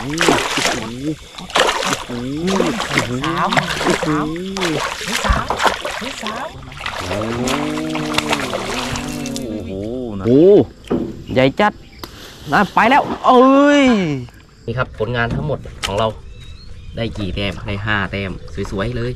สามสามนี่สามนี่สามโอ้โหนะโอ้ใหญ่จัดนะไปแล้ว เอ้ย นี่ครับผลงานทั้งหมดของเราได้กี่แต้มได้ห้าแต้มสวยๆเลย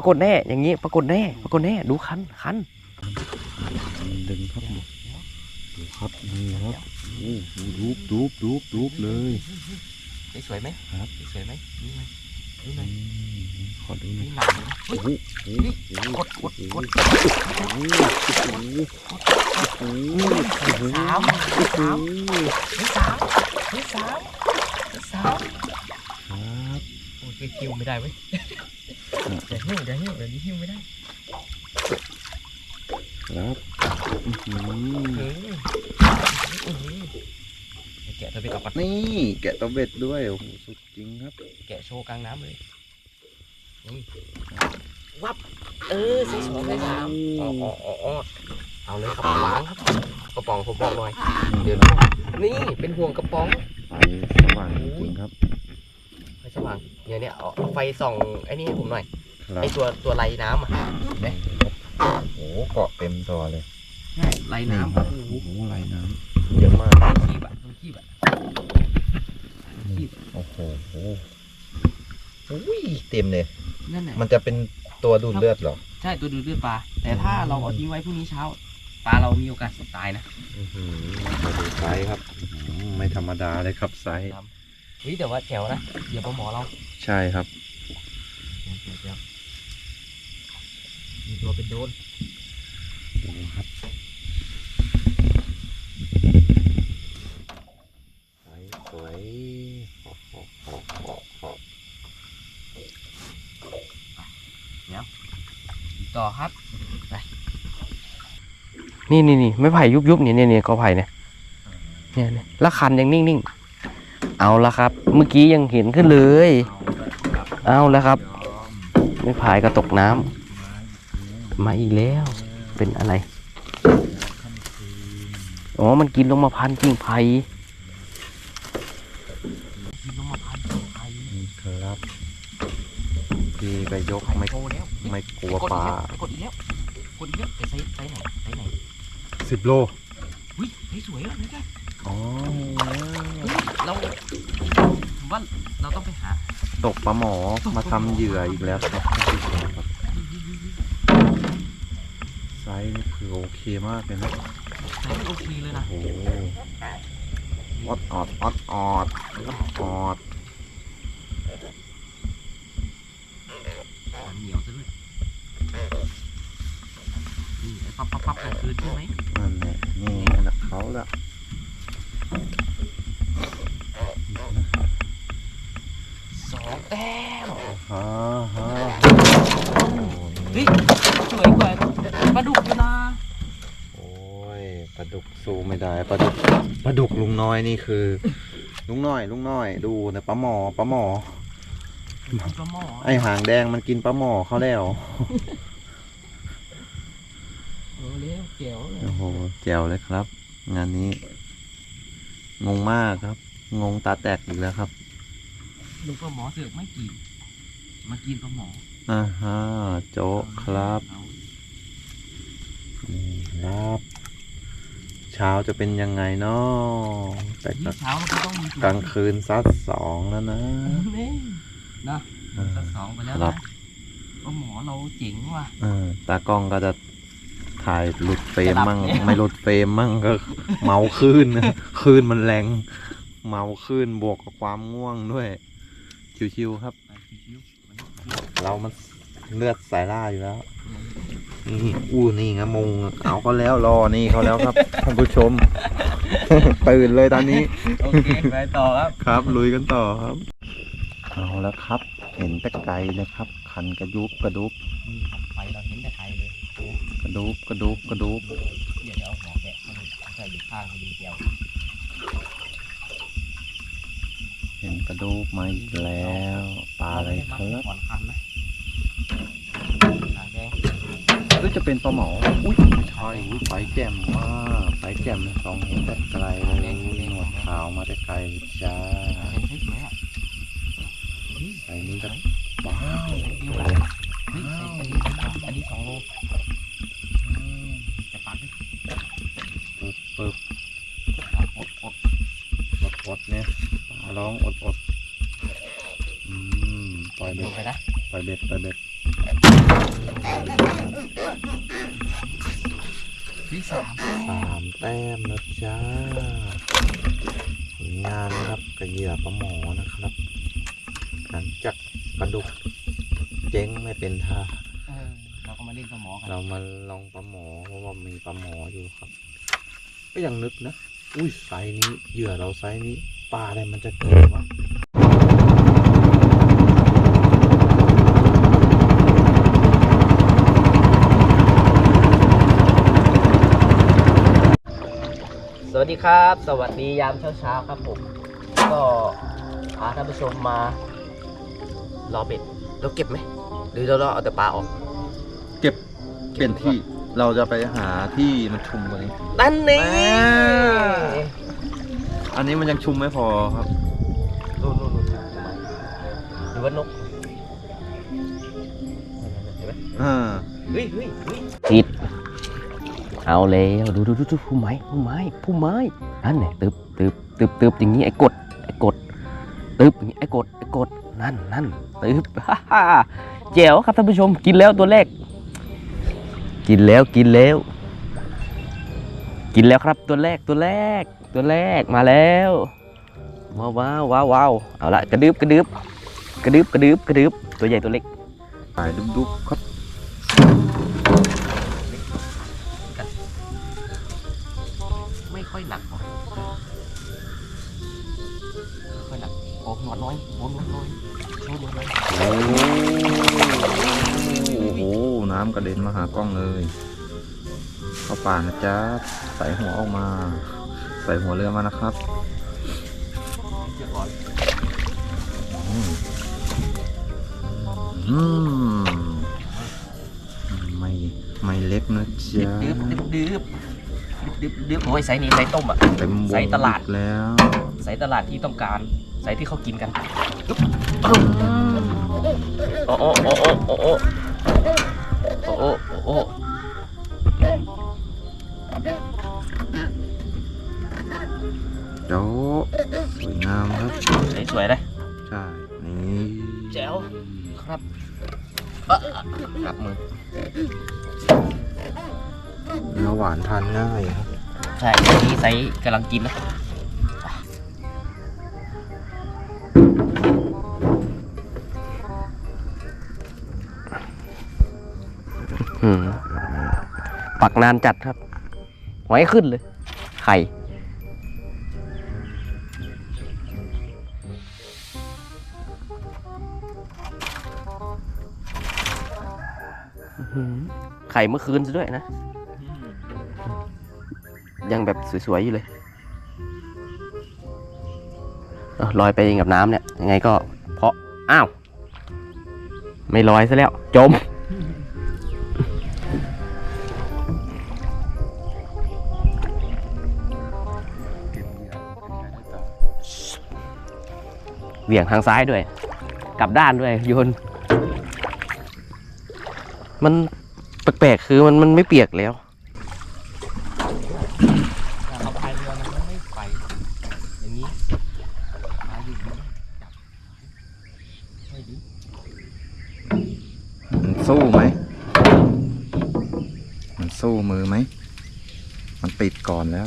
รากฏแน่อย่างนี้ปรากฏแน่ปรากฏแน่ดูคันคันดึงครับดูครับนี่ครับโอ้โหรูปรูปรูปรูปเลยสวยไหมครับสวยไหมนี่ไหมนี่ไหมอืมขอดูหน่อยนี่หนักเลยนะเฮ้ยโอ้โหนี่กดกดกดโอ้โหสามสามนี่สามนี่สามนี่สามครับโอ้ยคิวไม่ได้เว้ย เดี๋ยวหิ้วเดี๋ยวหิ้วเดี๋ยวนี้หิ้วไม่ได้ครับอื้อหือเฮ้ยอื้อหือแกะเธอไปกับกันนี่แกะตัวเบ็ดด้วยโอ้โหสุดจริงครับ แกะโชว์กลางน้ำเลยนี่วับ เออใส่สองใส่สามอ๋ออ๋ออ๋ออ๋อเอาเลยครับล้างครับกระป๋องผมบอกหน่อย เดี๋ยวดูนี่เป็นห่วงกระป๋องไฟสว่างจริงๆครับ ไฟสว่างเดี๋ยวเนี่ยเอาเอาไฟส่องไอ้นี่ให้ผมหน่อยครับ ไอ้ตัวตัวไรน้ำอะโอ้โหเกาะเต็มตัวเลยใช่ไรน้ำครับโอ้โหโอ้โหลายน้ำเยอะมากขี้บะต้องขี้บะโอ้โหอุ้ยเต็มเลยนั่นแหละมันจะเป็นตัวดูดเลือดเหรอใช่ตัวดูดเลือดปลาแต่ถ้าเราเอาทิ้งไว้พรุ่งนี้เช้าปลาเรามีโอกาสตายนะอื้อหือมาดูไซส์ครับอื้อหือไม่ธรรมดาเลยครับไซส์เฮ้ยแต่ว่าแถวนะเดี๋ยวปลาหมอเรา ใช่ครับ เดี๋ยวเดี๋ยวมีตัว เป็นโดนครับไซส์สวยโอ้โหโอ้โหโอ้โหต่อครับไปนี่นี่นี่ไม่ไผ่ยุบยุบเนี่ยนี่นี่ก็ไผ่เนี่ยเนี่ยเนี่ยแล้วคันยังนิ่งๆเอาละครับ เมื่อกี้ยังเห็นขึ้นเลย เอาแล้วครับ ไม่พายก็ตกน้ำ มาอีกแล้ว เป็นอะไร อ๋อ มันกินลงมาพันกิ่งไผ่กินลงมาพันกิ่งไผ่นี่ครับ พี่ก็ยกไม่โตแล้วไม่กลัวกดปอีลากแล้วกดอีกแล้วกดอีกแล้วแต่ไซส์ไซส์ไหนไซส์ไหนสิบโลอุ้ยไซส์สวยอะนี่ไงอ๋อเฮ้ยเราผมว่าเราต้องไปหา ตกปลาหมอมาทำเหยื่ออีกแล้วครับไซ ส์นี่คือโอเคมากเลยนะไซส์โอเคเลยนะโอ้โหอดออดอดออดอดออดเหนียวซะด้วยนี่ไอ้ปั๊บปั๊บปั๊บกลางคืนใช่ไหมนั่นแหละนี่นะเขาละสองแต้มฮ่าฮ่าเฮ้ยสวยกว่า ปลาดุกอยู่นะโอ้ยปลาดุกสู้ไม่ได้ปลาดุกปลาดุกลุงน้อยนี่คือ ลุงน้อยลุงน้อยดูนะปลาหมอปลาหมอ ปลาหม้อไอหางแดงมันกินปลาหมอเขาแล้วเออเลี้ยวเกี่ยวเลยโอ้โหแจ๋วเลยครับ งานนี้ งงมากครับ งงตาแตกอีกแล้วครับลูกปลาหมอเสือกไม่กินมากินปลาหมออ่าฮะโจ๊กครับเอานี่ ครับ เช้าจะเป็นยังไงเนาะแต่กนี่ลางเช้าเราก็ต้องมีกลางคืนซัดสองแล้วนะนี่นะอ่าสักสองไปแล้วครันะบปลาหมอเราเจ๋งว่ะเออตากล้องก็จะถ่ายหลุดเฟรมมั่งจะหลับแล้วไม่หลุดเฟรมมั่งก็เมาคลื่นนะคลื่นมันแรง เมาคลื่นบวกกับความง่วงด้วย ชิวๆครับไปชิวๆวันนี้เรามันเลือดสายล่าอยู่แล้ว นี่อู้นี่ไงมงเอาก็แล้วรอนี่เขาแล้วครับท่านผู้ชม ตื่นเลยตอนนี้ โอเคไปต่อครับครับลุยกันต่อครับ เอาแล้วครับ เห็นแต่ไกลเลยครับ คันกระยุบกระดุบไปเราเห็นแต่ไกลเลยกระดุบกระดุบกระดุบเดี๋ยวเอาหัวแกะมันใส่อยู่ข้างพอดีเดียวเห็นกระดุบมาอีกแล้ว ปลาอะไรครับถอนคันนะหาแดง หรือจะเป็นปลาหมออุ้ยไม่ใช่อุ้ยไฟแจ่มมากไฟแจ่มสองเห็นแต่ไกลเลยหนวดขาวมาแต่ไกลจ้าเห็นสวยๆอะไฟนี้ก็ว้าวเดียวกันเฮ้ยอันนี้อันนี้สองโลจะปัดปึ๊บปึ๊บอดอดอดอดเนี่ยลาร้องอดอดอืมปล่อยเบ็ดไปนะปล่อยเบ็ดปล่อยเบ็ด ที่สามสามแต้มนะจ้าผลงานนะครับกระเหยื่อปลาหมอนะครับ หลังจากปลาดุกเจ๊งไม่เป็นท่าเออเราก็มาเล่นสมอกันเรามาลองปลาหมอเพราะว่ามีปลาหมออยู่ครับ ก็ยังนึกนะ อุ้ยไซส์นี้เหยื่อเราไซส์นี้ปลาอะไรมันจะเกิดวะ สวัสดี ครับ สวัสดียามเช้าๆครับผม ก็พาท่านผู้ชมมารอเบ็ดเราเก็บไหมหรือเราเราเอาแต่ปลาออก เก็บเปลี่ยนที่เราจะไปหาที่มันชุมกว่านี้นั่นนี่อันนี้มันยังชุมไม่พอครับนู่นนู่นนู่นหรือว่านกเห็นไหมอ่าเฮ้ยเฮ้ยเฮ้ยติด เอาแล้วดูดูดูผู้ไม้ผู้ไม้ผู้ไม้นั่นเนี่ยตึบตึบตึบตึบอย่างนี้ไอ้กดไอ้กดตึบอย่างนี้ไอ้กดไอ้กดนั่นนั่นตึบฮ่าฮ่าแจ๋วครับท่านผู้ชมกินแล้วตัวแรก กินแล้วกินแล้ว กินแล้วครับตัวแรกตัวแรก ตัวแรกมาแล้วว้าวว้าวว้าววาวเอาละกระดึบกระดึบกระดึบกระดึบกระดึบตัวใหญ่ตัวเล็กสายดุบครับาหากล้องเลย เข้าป่านะจ๊ะใส่หัวออกมา ใส่หัวเรือมานะครับเชื่อก่อนอืมอืมไม่ไม่เล็กนะดึจ๊ะบดึบดึบดึบดึบดึบโอ้ยไซส์นี้ไซส์ต้มอะเต็มวงใส่ตลาดอีกแล้วไซส์ตลาดที่ต้องการไซส์ที่เขากินกันโอ้โอ้โอ้โอ้โอ้ โอ้โอ้โอ้โอ้โอ้เดี๋ยวสวยงามครับสวยๆเลยใช่นี่แจ๋วครับเอ่อกลับมือเนื้อหวานทานง่ายครับ ใช่อันนี้ไซส์กำลังกินนะ ปักนานจัดครับหอยขึ้นเลย ไข่ไข่เมื่อคืนซะด้วยนะ ยังแบบสวย ๆ อยู่เลยลอยไปเองกับน้ำเนี่ย ยังไงก็เพราะ อ้าว ไม่ลอยซะแล้ว จม เหวี่ยงทางซ้ายด้วย กลับด้านด้วยโยน มันแปลกๆคือมันมันไม่เปียกแล้วเราพายเรือมันไม่ไปอย่างนี้มาอยู่จับไม่ดีมันสู้ไหม มันสู้มือไหม มันติดก่อนแล้ว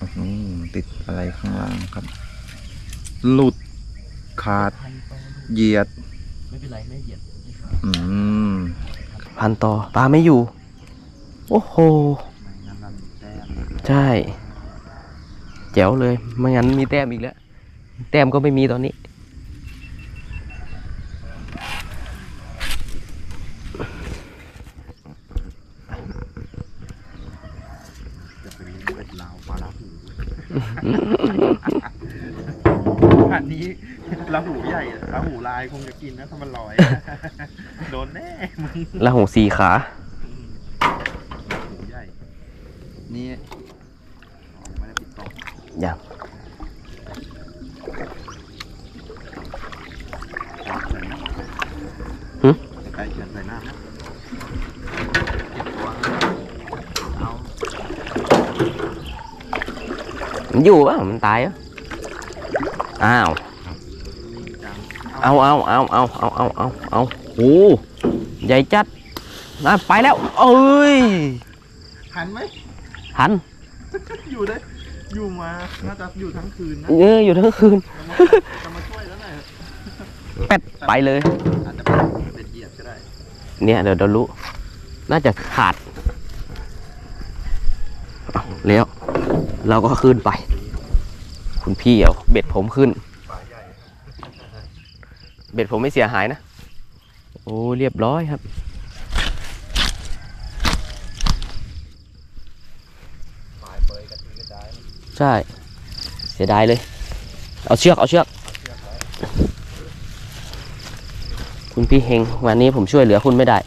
อื้อหือติดอะไรข้างล่างครับ หลุด ขาด เหยียด ไม่เป็นไรไม่เหยียดอืมพันต่อปลาไม่อยู่ โอ้โห ใช่ แจ๋วเลย ไม่งั้นมีแต้มอีกแล้ว แต้มก็ไม่มีตอนนี้ จะเป็นลิ้นเป็ดลาวปลาลาหู อันนี้ลาหูใหญ่ลาหูลายคงจะกินนะถ้ามันลอย โดนแน่มึงแล้วหูสี่ขาลาหูใหญ่ นี่อ๋อไม่ได้ปิดต่ออย่างหึไก่เชิญใส่น้ำนะเก็บตัวเอามันอยู่อะมันตายอะ อ้าวนี่จังเอาเอาเอาเอาเอาเอาเอาเอาโอ้ใหญ่จัดน่าไปแล้ว เอ้ย หันไหมหัน อยู่ได้ อยู่มา น่าจะอยู่ทั้งคืนนะ เออ อยู่ทั้งคืนจะมาช่วยแล้วหน่อยเป็ดไปเลย อาจจะเป็นเป็นเหยียบก็ได้ เนี่ยเดี๋ยวเดี๋ยวรู้ น่าจะขาดเอาแล้ว เราก็ขึ้นไป คุณพี่เอาเบ็ดผมขึ้น เบ็ดผมไม่เสียหายนะ โอ้เรียบร้อยครับ ใช่ เสียดายเลย เอาเชือก เอาเชือก คุณพี่เฮงวันนี้ผมช่วยเหลือคุณไม่ได้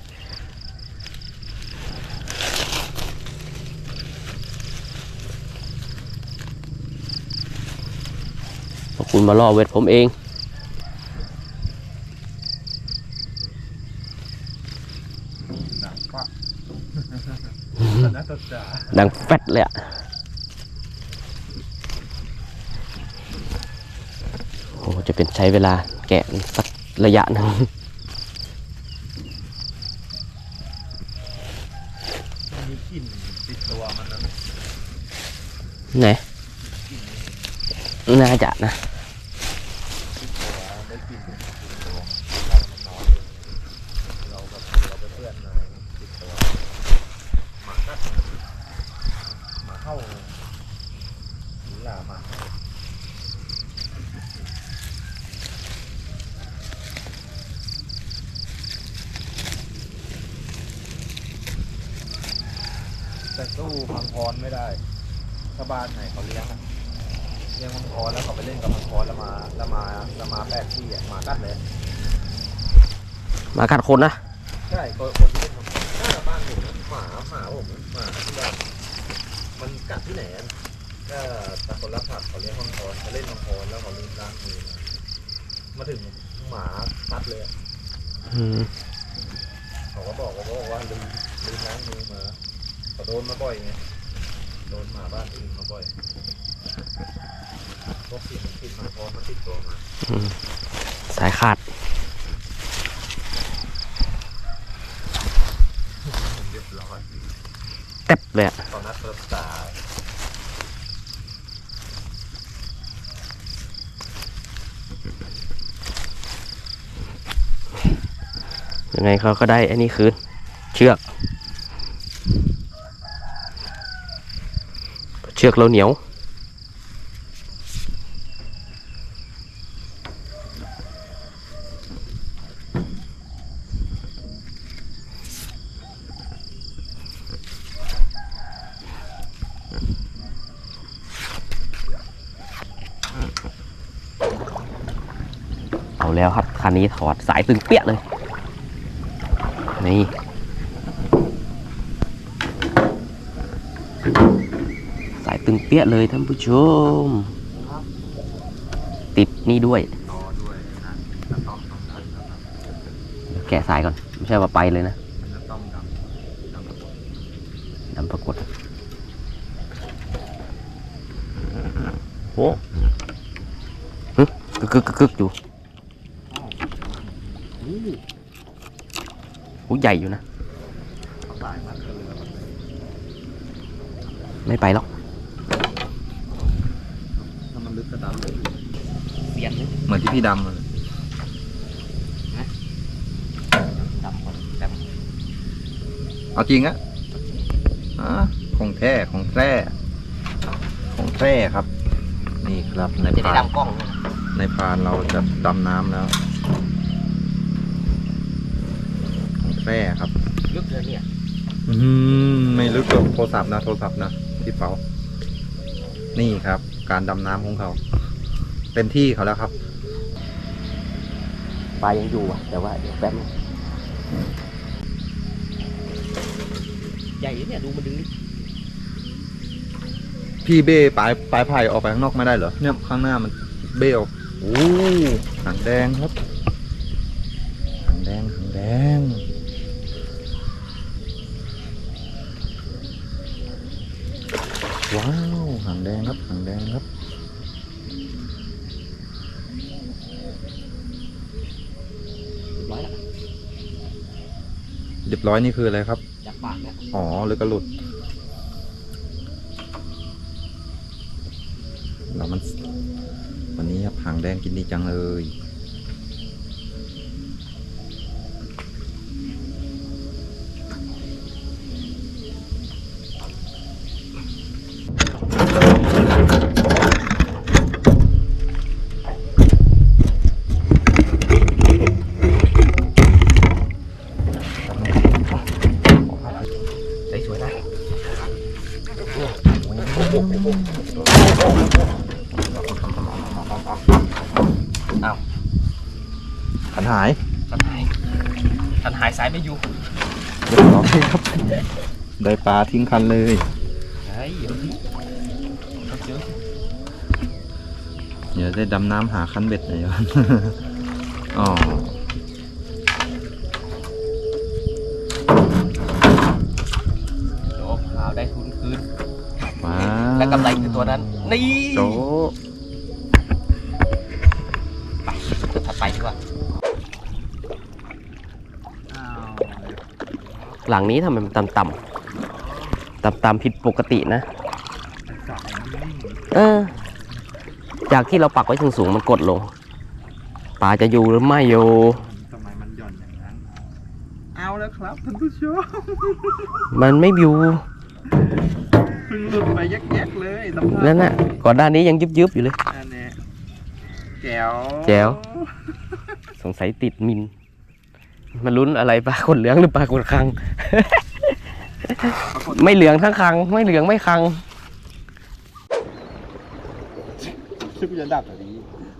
เพราะคุณ มาล่อเวทผมเองหนังปักน่าสนใจดังแฟดเลยอะโอ้จะเป็นใช้เวลาแกะสักระยะหนึ่งมีกลิ่นติดตัวมันนะไหนน่าจะนะ ติดตัวได้กลิ่นติดตัวเรามันนอนเองเราแบบเราไปเพื่อนอะไรติดตัวหมากัดหมาเข้าหรือลาหมาเข้าแต่ สู้พังพรไม่ได้ถ้าบ้านไหนเขาเลี้ยงอะเลี้ยงมังกรแล้วเขาไปเล่นกับมังกรแล้วมาแล้วมาแล้วมาแปลกที่อะหมากัดเลยมากัดคนนะใช่คนคนที่เล่นมังกรหน้าบ้านผมหมาหมาผมหมาที่แบบมันกัดที่ไหนอะก็แต่คนรักสัตว์เขาเลี้ยงมังกรเขาเล่นมังกรแล้วเขาลืมล้างมือมามาถึงหมาตัดเลยอะอืมเขาก็บอกว่าบอกว่าลืมลืมล้างมือมา เขาโดนมาบ่อยไงโดนหมาบ้านอื่นมาบ่อยพวกสิ่งติดมังกรมาติดตัวมาอืมสายขาด เรียบร้อยเต็บเลยอะตอนนั้นเริ่มตายังไงเขาก็ได้อันนี้คืนเชือก เชือกเราเหนียว เอาแล้วครับ คันนี้ถอดสายตึงเปี้ยเลย นี่ เปี้ยเลยท่านผู้ชม ติดนี่ด้วย แกะสายก่อน ไม่ใช่ว่าไปเลยนะดำประกวดโอ้ฮึกึกกึกกึกอยู่หูใหญ่อยู่นะ ไม่ไปหรอก พี่ดำเลยดำก่อนดำเอาจริงอะอะของแท้ของแท้ของแท้ครับ นี่ครับในจะได้พานดำกล้องในพานเราจะดำน้ำแล้ว ของแท้ครับ ลึกเลยเนี่ยอืมไม่ลึกหรอกโทรศัพท์นะโทรศัพท์นะพี่เปานี่ครับ การดำน้ำของเขา เต็มที่เขาแล้วครับป ลายังอยู่อะ แต่ว่าเดี๋ยวแป๊บนึงใหญ่เนี่ยดูมันดึงดิพี่เบ้ปลายปลายไผ่ออกไปข้างนอกไม่ได้เหรอเนี่ยข้างหน้ามันเบ้ออกโอ้หางแดงครับหางแดงหางแดง ว้าวหางแดงครับหางแดงครับ ร้อยละ เรียบร้อยนี่คืออะไรครับจากปากเนี่ยอ๋อหรือกระหลุดเรามัน วันนี้ครับหางแดงกินดีจังเลย หายทันหายทันหายสายไม่อยู่เรียบร้อยครับ ได้ปลาทิ้งคันเลยเฮ้ยเดี๋ยวนี้ต้องเจอเดี๋ยวได้ดำน้ำหาคันเบ็ดหน่อยก่อนอ๋อโอ้ขาวได้ทุนคืนว้าและกำไรคือตัวนั้น นี่โจ ลังนี้ทำไมมันต่ำต่ำต่ำต่ำผิดปกตินะ เออ จากที่เราปักไว้สูงสูงๆมันกดลงปลาจะอยู่หรือไม่อยู่ทำไมมันหย่อนอย่างนั้น เอาแล้วครับท่านผู้ชมมันไม่อยู่เพิ่งหลุดไปแยกๆเลยสัมภาษณ์นั่นน่ะก่อนหน้านี้ยังยุบยุบๆอยู่เลยอันนี้แจ๋ว แจ๋ว สงสัยติดมิน มาลุ้นอะไรปลาขนเหลืองหรือปลาขนคัง ไม่เหลืองทั้งคัง ไม่เหลืองไม่คังชื่อจะดับแบบนี้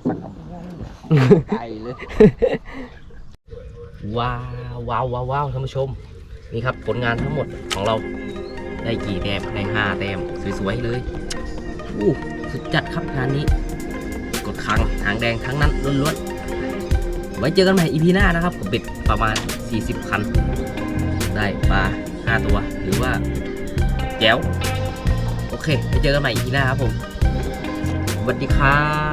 สักคำไก่เลยว้าวว้าวว้าวว้าวท่านผู้ชม นี่ครับผลงานทั้งหมดของเราได้กี่แต้มได้ห้าแต้มสวยๆเลยอู้สุดจัดครับงานนี้ กดคังหางแดงทั้งนั้นล้วนๆ ไว้เจอกันใหม่ EP หน้านะครับผมปิดประมาณ 40 คัน ได้ปลา5 ตัว หรือว่าแจ้ว โอเค ไปเจอกันใหม่ EP หน้าครับผมสวัสดีครับ